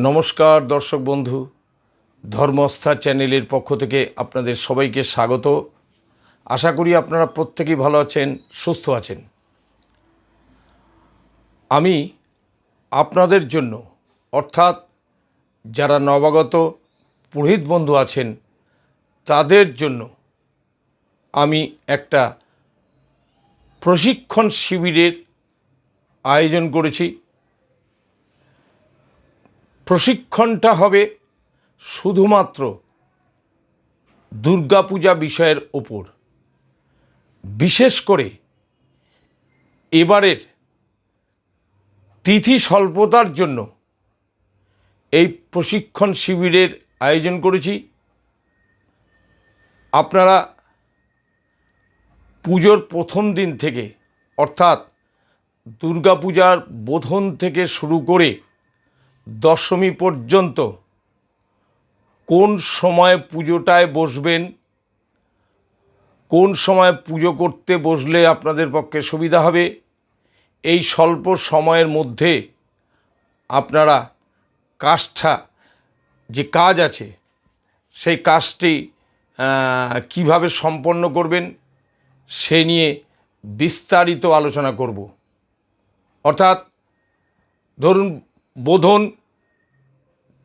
নমস্কার দর্শক বন্ধু, ধর্মস্থা চ্যানেলের পক্ষ থেকে আপনাদের সবাইকে স্বাগত। আশা করি আপনারা প্রত্যেকেই ভালো আছেন, সুস্থ আছেন। আমি আপনাদের জন্য, অর্থাৎ যারা নবাগত পুরোহিত বন্ধু আছেন, তাদের জন্য আমি একটা প্রশিক্ষণ শিবিরের আয়োজন করেছি। প্রশিক্ষণটা হবে শুধুমাত্র দুর্গাপূজা বিষয়ের ওপর। বিশেষ করে এবারের তিথি স্বল্পতার জন্য এই প্রশিক্ষণ শিবিরের আয়োজন করেছি। আপনারা পুজোর প্রথম দিন থেকে, অর্থাৎ দুর্গাপূজার বোধন থেকে শুরু করে দশমী পর্যন্ত কোন সময় পুজোটায় বসবেন, কোন সময় পুজো করতে বসলে আপনাদের পক্ষে সুবিধা হবে, এই স্বল্প সময়ের মধ্যে আপনারা কাজটা, যে কাজ আছে, সেই কাজটি কীভাবে সম্পন্ন করবেন, সে নিয়ে বিস্তারিত আলোচনা করব। অর্থাৎ, ধরুন, বোধন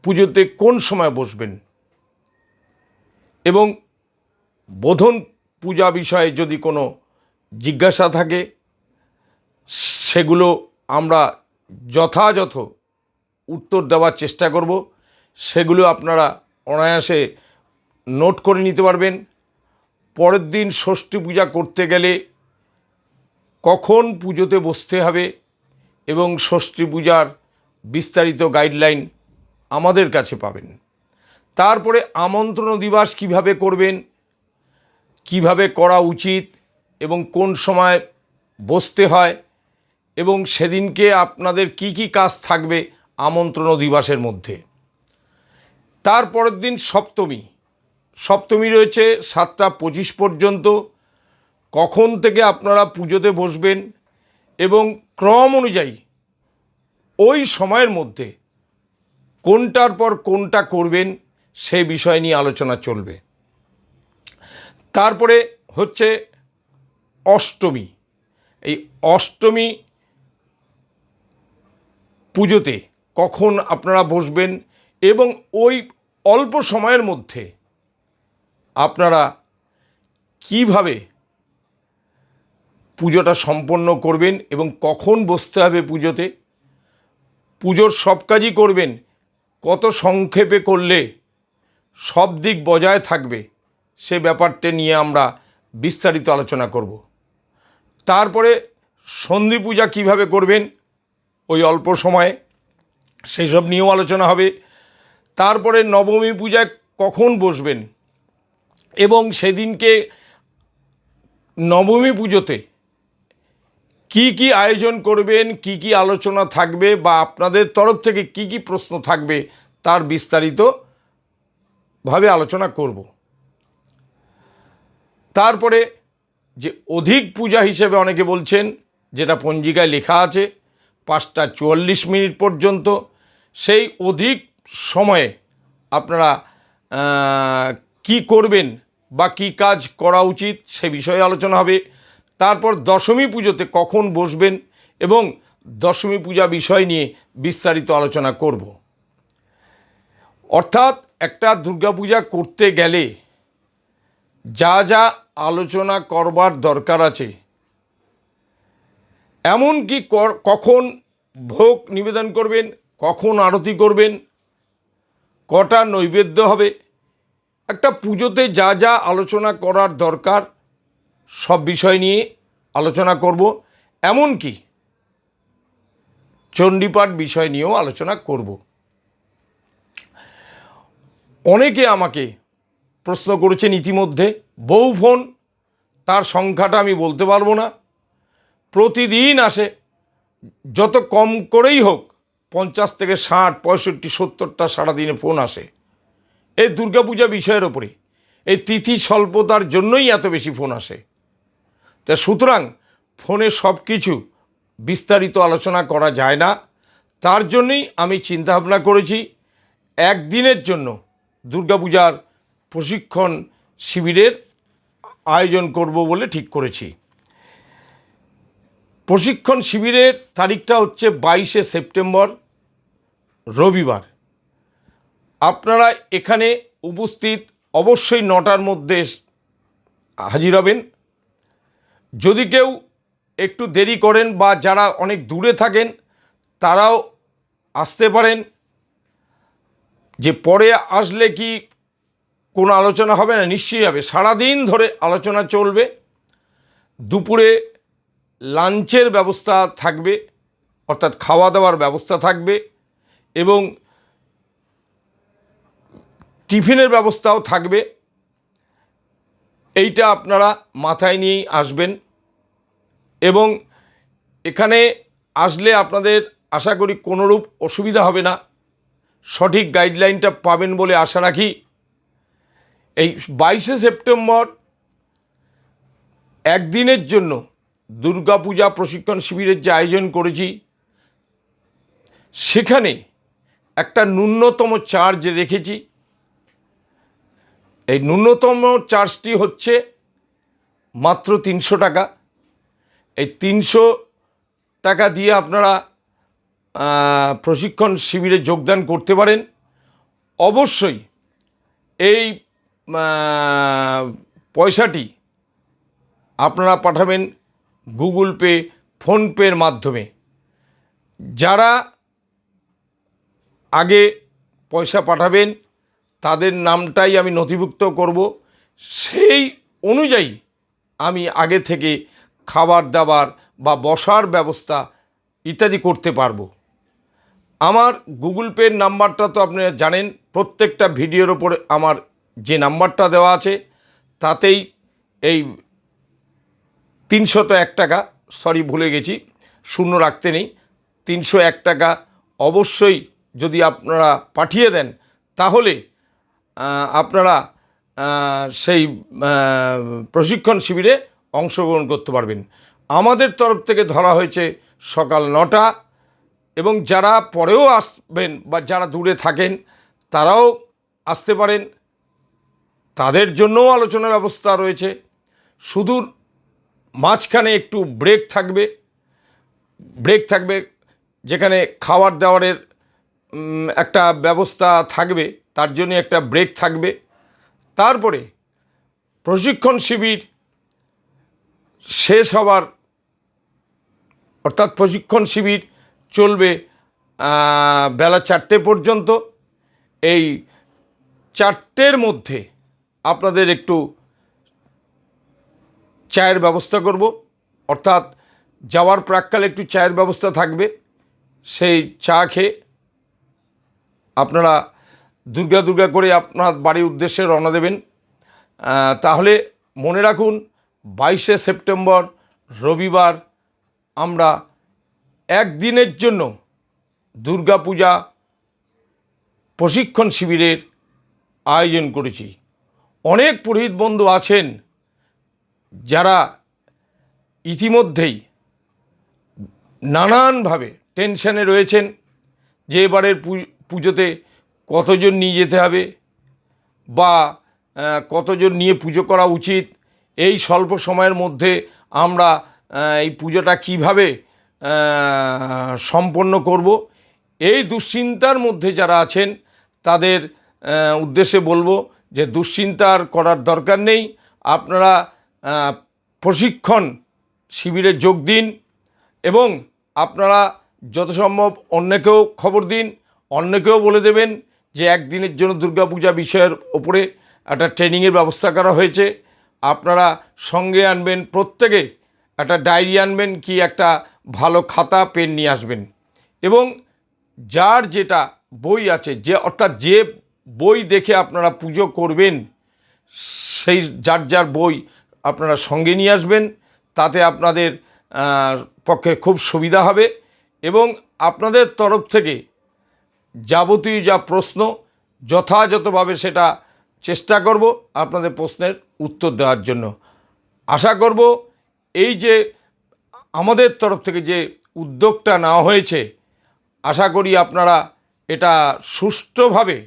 পুজোতে কোন সময় বসবেন? এবং বোধন পূজা বিষয়ে যদি কোনো জিজ্ঞাসা থাকে, সেগুলো আমরা যথাযথ উত্তর দেওয়ার চেষ্টা করব। সেগুলো আপনারা অনায়াসে নোট করে নিতে পারবেন। পরের দিন ষষ্ঠী পূজা করতে গেলে কখন পুজোতে বসতে হবে এবং ষষ্ঠী পূজার বিস্তারিত গাইডলাইন আমাদের কাছে পাবেন। তারপরে আমন্ত্রণ দিবস কীভাবে করবেন, কীভাবে করা উচিত এবং কোন সময় বসতে হয় এবং সেদিনকে আপনাদের কি কি কাজ থাকবে আমন্ত্রণ দিবসের মধ্যে। তারপরের দিন সপ্তমী। সপ্তমী রয়েছে সাতটা পঁচিশ পর্যন্ত। কখন থেকে আপনারা পুজোতে বসবেন এবং ক্রম অনুযায়ী ওই সময়ের মধ্যে কোনটার পর কোনটা করবেন সে বিষয় নিয়ে আলোচনা চলবে। তারপরে হচ্ছে অষ্টমী। এই অষ্টমী পুজোতে কখন আপনারা বসবেন এবং ওই অল্প সময়ের মধ্যে আপনারা কীভাবে পুজোটা সম্পন্ন করবেন এবং কখন বসতে হবে পুজোতে? পুজোর সব কাজই করবেন কত সংক্ষেপে করলে সব দিক বজায় থাকবে, সে ব্যাপারটা নিয়ে আমরা বিস্তারিত আলোচনা করব। তারপরে সন্ধি পূজা কীভাবে করবেন, ওই অল্প সময়ে সেই সব নিয়েও আলোচনা হবে। তারপরে নবমী পূজায় কখন বসবেন এবং সেদিনকে নবমী পুজোতে কি কি আয়োজন করবেন, কি কি আলোচনা থাকবে বা আপনাদের তরফ থেকে কি কি প্রশ্ন থাকবে তার বিস্তারিত ভাবে আলোচনা করব। তারপরে যে অধিক পূজা হিসেবে অনেকে বলছেন, যেটা পঞ্জিকায় লেখা আছে, পাঁচটা চুয়াল্লিশ মিনিট পর্যন্ত, সেই অধিক সময়ে আপনারা কি করবেন বা কি কাজ করা উচিত সে বিষয়ে আলোচনা হবে। তারপর দশমী পুজোতে কখন বসবেন এবং দশমী পূজা বিষয় নিয়ে বিস্তারিত আলোচনা করব। অর্থাৎ একটা দুর্গাপূজা করতে গেলে যা যা আলোচনা করবার দরকার আছে এমনকি কর- কখন ভোগ নিবেদন করবেন, কখন আরতি করবেন, কটা নৈবেদ্য হবে, একটা পুজোতে যা যা আলোচনা করার দরকার সব বিষয় নিয়ে আলোচনা করব, এমনকি চণ্ডীপাঠ বিষয় নিয়েও আলোচনা করব। অনেকে আমাকে প্রশ্ন করেছেন ইতিমধ্যে বহু ফোন, তার সংখ্যাটা আমি বলতে পারব না। প্রতিদিন আসে, যত কম করেই হোক, পঞ্চাশ থেকে ষাট, পঁয়ষট্টি, সত্তরটা সারাদিনে ফোন আসে। এই দুর্গাপূজা বিষয়ের ওপরে, এই তিথি স্বল্পতার জন্যই এত বেশি ফোন আসে। তা সুতরাং ফোনে সব কিছু বিস্তারিত আলোচনা করা যায় না। তার জন্যই আমি চিন্তাভাবনা করেছি, একদিনের জন্য দুর্গাপূজার প্রশিক্ষণ শিবিরের আয়োজন করব বলে ঠিক করেছি। প্রশিক্ষণ শিবিরের তারিখটা হচ্ছে বাইশে সেপ্টেম্বর, রবিবার। আপনারা এখানে উপস্থিত অবশ্যই নটার মধ্যে হাজির হবেন। যদি কেউ একটু দেরি করেন বা যারা অনেক দূরে থাকেন, তারাও আসতে পারেন। যে পরে আসলে কি কোনো আলোচনা হবে না? নিশ্চয়ই হবে। সারাদিন ধরে আলোচনা চলবে। দুপুরে লাঞ্চের ব্যবস্থা থাকবে, অর্থাৎ খাওয়া দাওয়ার ব্যবস্থা থাকবে এবং টিফিনের ব্যবস্থাও থাকবে। এইটা আপনারা মাথায় নিয়েই আসবেন এবং এখানে আসলে আপনাদের আশা করি কোনোরূপ অসুবিধা হবে না। সঠিক গাইডলাইনটা পাবেন বলে আশা রাখি। এই বাইশে সেপ্টেম্বর একদিনের জন্য দুর্গাপূজা প্রশিক্ষণ শিবিরের যে আয়োজন করেছি, সেখানে একটা ন্যূনতম চার্জ রেখেছি। এই ন্যূনতম চার্জটি হচ্ছে মাত্র তিনশো টাকা। এই তিনশো টাকা দিয়ে আপনারা প্রশিক্ষণ শিবিরে যোগদান করতে পারেন। অবশ্যই এই পয়সাটি আপনারা পাঠাবেন গুগল পে, ফোনপের মাধ্যমে। যারা আগে পয়সা পাঠাবেন তাদের নামটাই আমি নথিভুক্ত করব। সেই অনুযায়ী আমি আগে থেকে খাবার দাবার বা বসার ব্যবস্থা ইত্যাদি করতে পারব। আমার গুগল পের নাম্বারটা তো আপনারা জানেন, প্রত্যেকটা ভিডিওর ওপরে আমার যে নাম্বারটা দেওয়া আছে, তাতেই এই তিনশত এক টাকা, সরি ভুলে গেছি, শূন্য রাখতে নেই, তিনশো এক টাকা অবশ্যই যদি আপনারা পাঠিয়ে দেন, তাহলে আপনারা সেই প্রশিক্ষণ শিবিরে অংশগ্রহণ করতে পারবেন। আমাদের তরফ থেকে ধরা হয়েছে সকাল নটা এবং যারা পরেও আসবেন বা যারা দূরে থাকেন তারাও আসতে পারেন। তাদের জন্যও আলোচনা ব্যবস্থা রয়েছে। শুধু মাঝখানে একটু ব্রেক থাকবে। ব্রেক থাকবে যেখানে দাবারের উম, একটা ব্যবস্থা থাকবে, তার জন্য একটা ব্রেক থাকবে। তারপরে প্রশিক্ষণ শিবির শেষ হবার, অর্থাৎ প্রশিক্ষণ শিবির চলবে বেলা চারটে পর্যন্ত। এই চারটের মধ্যে আপনাদের একটু চায়ের ব্যবস্থা করব। অর্থাৎ যাওয়ার প্রাককালে একটু চায়ের ব্যবস্থা থাকবে। সেই চা খেয়ে আপনারা দুর্গা দুর্গা করে আপনার বাড়ির উদ্দেশ্যে রওনা দেবেন। তাহলে মনে রাখুন, বাইশে সেপ্টেম্বর রবিবার আমরা একদিনের জন্য দুর্গাপূজা প্রশিক্ষণ শিবিরের আয়োজন করেছি। অনেক পুরোহিত বন্ধু আছেন যারা ইতিমধ্যেই নানানভাবে টেনশনে রয়েছেন যে এবারের পুজোতে কতজন নিয়ে যেতে হবে বা কতজন নিয়ে পুজো করা উচিত, এই স্বল্প সময়ের মধ্যে আমরা এই পুজোটা কীভাবে সম্পন্ন করব, এই দুশ্চিন্তার মধ্যে যারা আছেন, তাদের উদ্দেশ্যে বলব যে দুশ্চিন্তার করার দরকার নেই। আপনারা প্রশিক্ষণ শিবিরে যোগ দিন এবং আপনারা যত সম্ভব অন্যকেও খবর দিন। অন্যকেও বলে দেবেন যে একদিনের জন্য দুর্গাপূজা বিষয়ের ওপরে একটা ট্রেনিংয়ের ব্যবস্থা করা হয়েছে। আপনারা সঙ্গে আনবেন, প্রত্যেকে একটা ডায়েরি আনবেন কি একটা ভালো খাতা, পেন নিয়ে আসবেন। এবং যার যেটা বই আছে, যে অর্থাৎ যে বই দেখে আপনারা পুজো করবেন, সেই যার যার বই আপনারা সঙ্গে নিয়ে আসবেন, তাতে আপনাদের পক্ষে খুব সুবিধা হবে। এবং আপনাদের তরফ থেকে যাবতীয় যা প্রশ্ন, যথাযথভাবে সেটা চেষ্টা করব আপনাদের প্রশ্নের উত্তর দেওয়ার জন্য। আশা করব এই যে আমাদের তরফ থেকে যে উদ্যোগটা নেওয়া হয়েছে, আশা করি আপনারা এটা সুষ্ঠুভাবে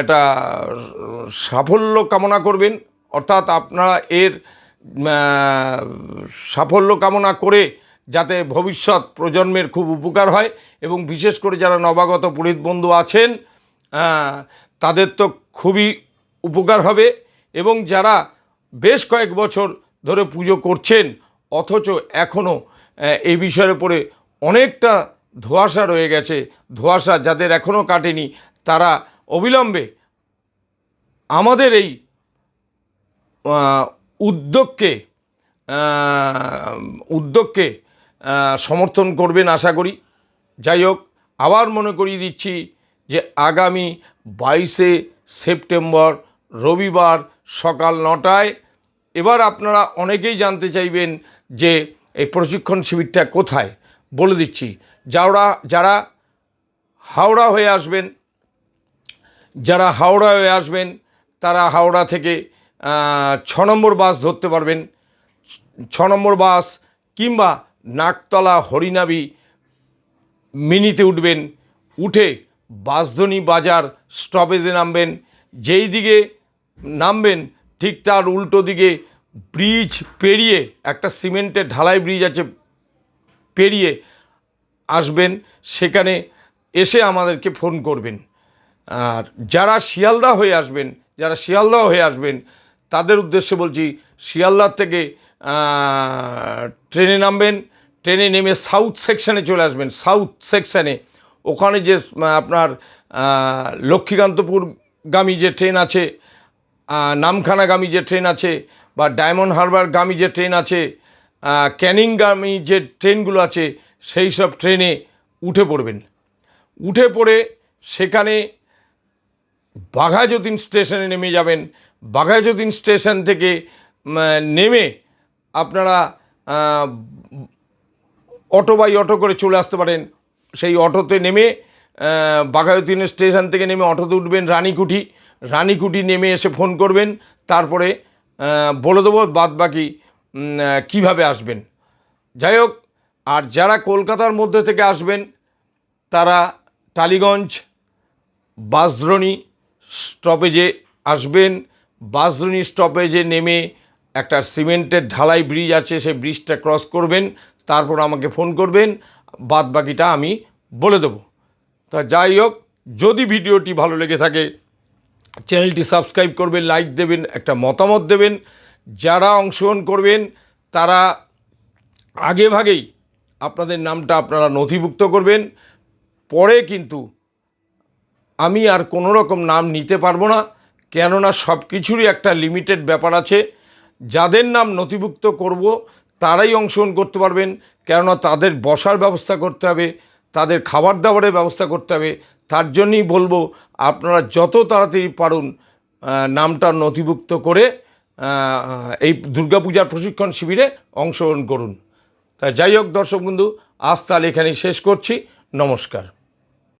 এটা সাফল্য কামনা করবেন। অর্থাৎ আপনারা এর সাফল্য কামনা করে যাতে ভবিষ্যৎ প্রজন্মের খুব উপকার হয় এবং বিশেষ করে যারা নবাগত পুরোহিত বন্ধু আছেন তাদের তো খুবই উপকার হবে এবং যারা বেশ কয়েক বছর ধরে পুজো করছেন, অথচ এখনও এই বিষয়ের উপরে অনেকটা ধোঁয়াশা রয়ে গেছে, ধোঁয়াশা যাদের এখনও কাটেনি, তারা অবিলম্বে আমাদের এই উদ্যোগকে উদ্যোগকে সমর্থন করবেন আশা করি। যাই হোক, আবার মনে করিয়ে দিচ্ছি যে আগামী বাইশে সেপ্টেম্বর রবিবার সকাল নটায় এবার আপনারা অনেকেই জানতে চাইবেন যে এই প্রশিক্ষণ শিবিরটা কোথায়। বলে দিচ্ছি যারা যারা হাওড়া হয়ে আসবেন, যারা হাওড়া হয়ে আসবেন, তারা হাওড়া থেকে ছ নম্বর বাস ধরতে পারবেন। ছ নম্বর বাস কিংবা নাকতলা হরিনাবি মিনিতে উঠবেন, উঠে বাসধনী বাজার স্টপেজে নামবেন, যেই দিকে নামবেন, ঠিক তার উল্টো দিকে ব্রিজ পেরিয়ে, একটা সিমেন্টের ঢালাই ব্রিজ আছে, পেরিয়ে আসবেন, সেখানে এসে আমাদেরকে ফোন করবেন। আর যারা শিয়ালদা হয়ে আসবেন, যারা শিয়ালদা হয়ে আসবেন, তাদের উদ্দেশ্যে বলছি, শিয়ালদার থেকে ট্রেনে নামবেন ট্রেনে নেমে সাউথ সেকশানে চলে আসবেন। সাউথ সেকশানে ওখানে যে আপনার লক্ষ্মীকান্তপুরগামী যে ট্রেন আছে নামখানাগামী যে ট্রেন আছে, বা ডায়মন্ড হারবারগামী যে ট্রেন আছে ক্যানিংগামী যে ট্রেনগুলো আছে, সেই সব ট্রেনে উঠে পড়বেন। উঠে পড়ে সেখানে বাঘাযতীন স্টেশনে নেমে যাবেন। বাঘাযতীন স্টেশন থেকে নেমে আপনারা অটো বাই অটো করে চলে আসতে পারেন। সেই অটোতে নেমে আহ, বাঘাযতীনের স্টেশন থেকে নেমে অটোতে উঠবেন রানীকুঠি। রানীকুঠি নেমে এসে ফোন করবেন তারপরে বলে দেবো বাদ বাকি কীভাবে আসবেন। যাই হোক আর যারা কলকাতার মধ্যে থেকে আসবেন তারা টালিগঞ্জ বাসদ্রণী স্টপেজে আসবেন। বাসদ্রণী স্টপেজে নেমে একটা সিমেন্টের ঢালাই ব্রিজ আছে সেই ব্রিজটা ক্রস করবেন। তারপর আমাকে ফোন করবেন বাদ বাকিটা আমি বলে দেবো। তা যাই হোক, যদি ভিডিওটি ভালো লেগে থাকে, চ্যানেলটি সাবস্ক্রাইব করবেন, লাইক দেবেন, একটা মতামত দেবেন। যারা অংশগ্রহণ করবেন, তারা আগে ভাগেই আপনাদের নামটা আপনারা নথিভুক্ত করবেন। পরে কিন্তু আমি আর কোনো রকম নাম নিতে পারব না, কেননা সব কিছুরই একটা লিমিটেড ব্যাপার আছে। যাদের নাম নথিভুক্ত করব তারাই অংশগ্রহণ করতে পারবেন। কেননা তাদের বসার ব্যবস্থা করতে হবে, তাদের খাবার দাবারের ব্যবস্থা করতে হবে। তার জন্যই বলব, আপনারা যত তাড়াতাড়ি পারুন নামটা নথিভুক্ত করে এই দুর্গাপূজার প্রশিক্ষণ শিবিরে অংশগ্রহণ করুন। তা যাই হোক দর্শক বন্ধু, আজ তাহলে এখানেই শেষ করছি। নমস্কার।